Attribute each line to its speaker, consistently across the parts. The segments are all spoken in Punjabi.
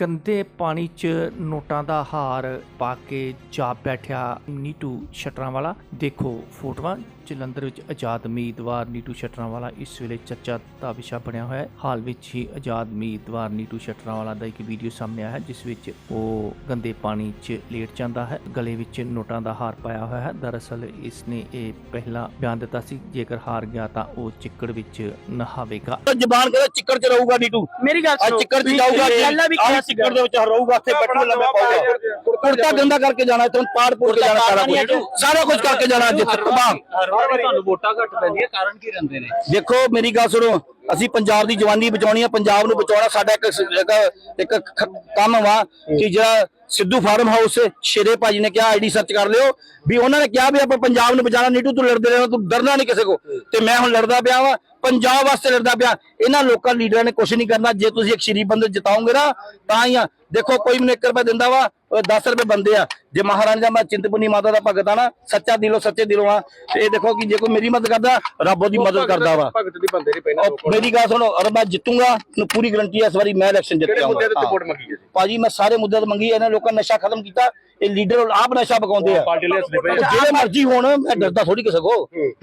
Speaker 1: ਗੰਦੇ ਪਾਣੀ 'ਚ ਨੋਟਾਂ ਦਾ ਹਾਰ ਪਾ ਕੇ ਜਾ ਬੈਠਿਆ ਨੀਟੂ ਸ਼ਟਰਾਂ ਵਾਲਾ ਦੇਖੋ ਫੋਟੋਆਂ ਜਲੰਧਰ ਵਿੱਚ ਆਜ਼ਾਦ ਉਮੀਦਵਾਰ ਨੀਟੂ ਸ਼ਟਰਾਂ ਵਾਲਾ ਇਸ ਵੇਲੇ ਚਰਚਾ ਦਾ ਵਿਸ਼ਾ ਬਣਿਆ ਹੋਇਆ ਹੈ। ਹਾਲ ਵਿੱਚ ਹੀ ਆਜ਼ਾਦ ਉਮੀਦਵਾਰ ਨੀਟੂ ਸ਼ਟਰਾਂ ਵਾਲਾ ਦਾ ਇੱਕ ਵੀਡੀਓ ਸਾਹਮਣੇ ਆਇਆ ਹੈ ਜਿਸ ਵਿੱਚ ਉਹ ਗੰਦੇ ਪਾਣੀ 'ਚ ਲੇਟ ਜਾਂਦਾ ਹੈ। ਗਲੇ ਵਿੱਚ ਨੋਟਾਂ ਦਾ ਹਾਰ ਪਾਇਆ ਹੋਇਆ ਹੈ। ਦਰਅਸਲ ਇਸ ਨੇ ਇਹ ਪਹਿਲਾਂ ਬਿਆਨ ਦਿੱਤਾ ਸੀ। ਜੇਕਰ ਹਾਰ ਗਿਆ ਤਾਂ ਉਹ ਚਿੱਕੜ ਵਿੱਚ ਨਹਾਵੇਗਾ।
Speaker 2: ਜ਼ਬਾਨ ਕਹਿੰਦਾ ਚਿੱਕੜ 'ਚ ਰਹੂਗਾ ਨੀਟੂ।
Speaker 3: ਮੇਰੀ ਗੱਲ ਸੁਣੋ।
Speaker 2: ਚਿੱਕੜ 'ਚ ਜਾਊਗਾ
Speaker 3: ਪਹਿਲਾਂ ਵੀ ਕਿਹਾ
Speaker 2: ਚਿੱਕੜ ਦੇ ਵਿੱਚ ਰਹੂਗਾ ਇੱਥੇ ਬੈਠੂ ਲੰਮੇ ਪਾਊਗਾ ਕੁੜਤਾ ਗੰਦਾ ਕਰਕੇ ਜਾਣਾ ਇੱਥੋਂ ਪਾੜ ਪੂੜ ਕੇ ਜਾਣਾ ਸਾਰਾ ਕੁਝ ਸਾਰਾ ਕੁਝ ਕਰਕੇ ਜਾਣਾ ਅੱਜ ਤਬਾਹ।
Speaker 4: ਹਰ ਵਾਰ ਤੁਹਾਨੂੰ ਵੋਟਾਂ ਘੱਟ ਪੈਂਦੀਆਂ ਕਾਰਨ ਕੀ ਰਹਿੰਦੇ ਨੇ?
Speaker 2: ਦੇਖੋ ਮੇਰੀ ਗੱਲ ਸੁਣੋ ਅਸੀਂ ਪੰਜਾਬ ਦੀ ਜਵਾਨੀ ਬਚਾਉਣੀ ਆ ਪੰਜਾਬ ਨੂੰ ਬਚਾਉਣਾ ਸਾਡਾ ਇੱਕ ਇੱਕ- ਕੰਮ ਵਾ ਕਿ ਜਿਹੜਾ ਸਿੱਧੂ ਫਾਰਮ ਹਾਊਸ ਸ਼ੇਰੇ ਭਾਜੀ ਨੇ ਕਿਹਾ ਆਈਡੀ ਸਰਚ ਕਰ ਲਿਓ ਵੀ ਉਹਨਾਂ ਨੇ ਕਿਹਾ ਵੀ ਆਪਾਂ ਪੰਜਾਬ ਨੂੰ ਬਚਾਉਣਾ ਨੀਟੂ ਤੂੰ ਲੜਦੇ ਰਹਿਣਾ ਤੂੰ ਡਰਨਾ ਨਹੀਂ ਕਿਸੇ ਕੋ। ਤੇ ਮੈਂ ਹੁਣ ਲੜਦਾ ਪਿਆ ਵਾ ਪੰਜਾਬ ਵਾਸਤੇ ਲੜਦਾ ਪਿਆ। ਇਹਨਾਂ ਲੋਕਾਂ ਲੀਡਰਾਂ ਨੇ ਕੁਝ ਨਹੀਂ ਕਰਨਾ। ਜੇ ਤੁਸੀਂ ਇੱਕ ਸ਼ਰੀਫ ਬੰਦੇ ਜਿਤਾਓਗੇ ਨਾ, ਤਾਂ ਹੀ ਆ। ਦੇਖੋ ਕੋਈ ਮੈਨੂੰ 1 ਰੁਪਏ ਦਿੰਦਾ ਵਾ 10 ਰੁਪਏ ਬੰਦੇ ਆ। ਜੇ ਮਹਾਰਾਜਾ ਮੈਂ ਚਿੰਤਪੁਰਨੀ ਮਾਤਾ ਦਾ ਭਗਤ ਆ ਨਾ ਸੱਚਾ ਦਿਲੋਂ ਸੱਚੇ ਦਿਲੋਂ ਆ। ਤੇ ਇਹ ਦੇਖੋ ਕਿ ਜੇ ਕੋਈ ਮੇਰੀ ਮਦਦ ਕਰਦਾ ਰੱਬ ਉਹਦੀ ਮਦਦ ਕਰਦਾ ਵਾ।
Speaker 5: ਭਗਤ ਦੀ ਬੰਦੇ ਨਹੀਂ ਪਹਿਲਾਂ
Speaker 2: ਉਹ ਮੇਰੀ ਗੱਲ ਸੁਣੋ ਅਰ ਮੈਂ ਜਿੱਤੂਗਾ ਮੈਨੂੰ ਪੂਰੀ ਗਰੰਟੀ ਹੈ ਇਸ ਵਾਰੀ ਮੈਂ ਇਲੈਕਸ਼ਨ ਜਿੱਤ
Speaker 5: ਹੈ
Speaker 2: ਭਾਜੀ ਮੈਂ ਸਾਰੇ ਮੁੱਦੇ ਤੇ ਮੰਗੀ ਇਹਨਾਂ ਲੋਕਾਂ ਨੇ ਨਸ਼ਾ ਖਤਮ ਕੀਤਾ ਇਹ ਲੀਡਰ ਆਪ ਨਸ਼ਾ ਬਕਾਉਂਦੇ ਆ। ਜਿਹੜੇ ਮਰਜ਼ੀ ਹੋਣ ਮੈਂ ਡਰਦਾ ਥੋੜੀ ਕਿਸੇ ਕੋ।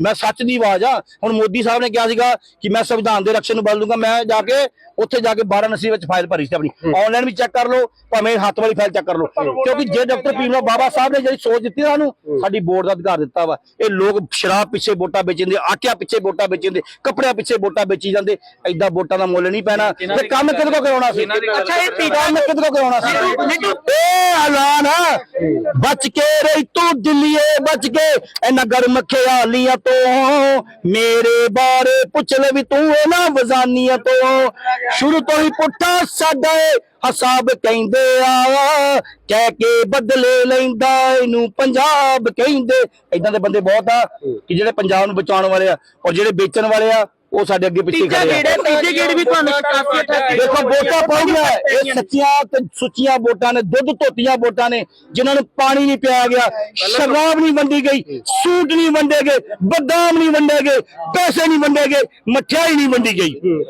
Speaker 2: ਮੈਂ ਸੱਚ ਦੀ ਆਵਾਜ਼ ਆ। ਹੁਣ ਮੋਦੀ ਸਾਹਿਬ ਨੇ ਕਿਹਾ ਸੀਗਾ ਕਿ ਮੈਂ ਸੰਵਿਧਾਨ ਦੇ ਰਕਸ਼ਣ ਨੂੰ ਬਦਲ ਦੂੰਗਾ ਮੈਂ ਜਾ ਕੇ ਉੱਥੇ ਜਾ ਕੇ 12 ਨਸੀ ਵਿੱਚ ਫਾਈਲ ਭਰੀ ਸੀ ਆਪਣੀ। ਆਨਲਾਈਨ ਵੀ ਚੈੱਕ ਕਰ ਲਓ ਭਾਵੇਂ ਹੱਥ ਵਾਲੀ ਫਾਈਲ ਚੈੱਕ ਕਰ ਲਓ। ਕਿਉਂਕਿ ਜੇ ਡਾਕਟਰ ਭੀਮ ਰਾਓ ਬਾਬਾ ਸਾਹਿਬ ਨੇ ਜਿਹੜੀ ਸੋਚ ਦਿੱਤੀ ਨਾ ਸਾਨੂੰ ਸਾਡੀ ਬੋਰਡ ਦਾ ਅਧਿਕਾਰ ਦਿੱਤਾ ਵਾ। ਇਹ ਲੋਕ ਸ਼ਰਾਬ ਪਿੱਛੇ ਵੋਟਾਂ ਵੇਚਦੇ ਆਟਿਆਂ ਪਿੱਛੇ ਵੋਟਾਂ ਵੇਚਦੇ ਕੱਪੜਿਆਂ ਪਿੱਛੇ ਵੋਟਾਂ ਵੇਚੀ ਜਾਂਦੇ। ਐਦਾਂ ਵੋਟਾਂ ਦਾ ਮੁੱਲ ਨਹੀਂ ਪੈਣਾ। ਤੇ ਕੰਮ ਕਿਹਦੇ ਕੋ ਕਰਾਉਣਾ ਸੀ?
Speaker 3: ਅੱਛਾ, ਇਹ ਤੀਜਾ-
Speaker 2: ਕੰਮ ਕਿਹਦੇ ਕੋ ਕਰਾਉਣਾ ਸੀ? ਇਹ ਐਲਾਨ ਬਚ ਕੇ ਰਹੀ ਤੂੰ ਦਿੱਲੀਏ ਬਚ ਕੇ। ਇਹਨਾਂ ਗਰਮ ਖਿਆਲੀਆਂ ਤੋਂ ਮੇਰੇ ਬਾਰੇ ਪੁੱਛ ਲੈ ਵੀ ਤੂੰ ਇਹਨਾਂ ਵਜ਼ਾਨੀਆਂ ਤੋਂ। ਸ਼ੁਰੂ ਤੋਂ ਹੀ ਪੁੱਠਾ ਸਾਡਾ ਏ। ਹਸਾਬ ਕਹਿੰਦੇ ਆ ਕਹਿ ਕੇ ਬਦਲੇ ਲੈਂਦਾ ਇਹਨੂੰ ਪੰਜਾਬ ਕਹਿੰਦੇ। ਇਦਾਂ ਦੇ ਬੰਦੇ ਬਹੁਤ ਆ ਕਿ ਜਿਹੜੇ ਪੰਜਾਬ ਨੂੰ ਬਚਾਉਣ ਵਾਲੇ ਆ ਔਰ ਜਿਹੜੇ ਵੇਚਣ ਵਾਲੇ ਆ ਉਹ ਸਾਡੇ ਅੱਗੇ ਪਿੱਛੇ ਖੜੇ ਆ।
Speaker 3: ਤੀਜੇ ਗੇੜ ਵੀ ਤੁਹਾਨੂੰ ਕਾਫੀ ਅਟੈਕ
Speaker 2: ਦੇਖੋ ਵੋਟਾਂ ਪਾਉਂਦੀਆਂ ਇਹ ਸੱਚੀਆਂ ਤੇ ਸੁੱਚੀਆਂ ਵੋਟਾਂ ਨੇ ਦੁੱਧ ਧੋਤੀਆਂ ਵੋਟਾਂ ਨੇ ਜਿਨ੍ਹਾਂ ਨੂੰ ਪਾਣੀ ਨਹੀਂ ਪਿਆਇਆ ਗਿਆ ਸ਼ਰਾਬ ਨਹੀਂ ਵੰਡੀ ਗਈ ਸੂਟ ਨਹੀਂ ਵੰਡੇ ਗਏ ਬਦਾਮ ਨਹੀਂ ਵੰਡੇ ਗਏ ਪੈਸੇ ਨਹੀਂ ਵੰਡੇ ਗਏ ਮਠਿਆਈ ਨਹੀਂ ਵੰਡੀ ਗਈ।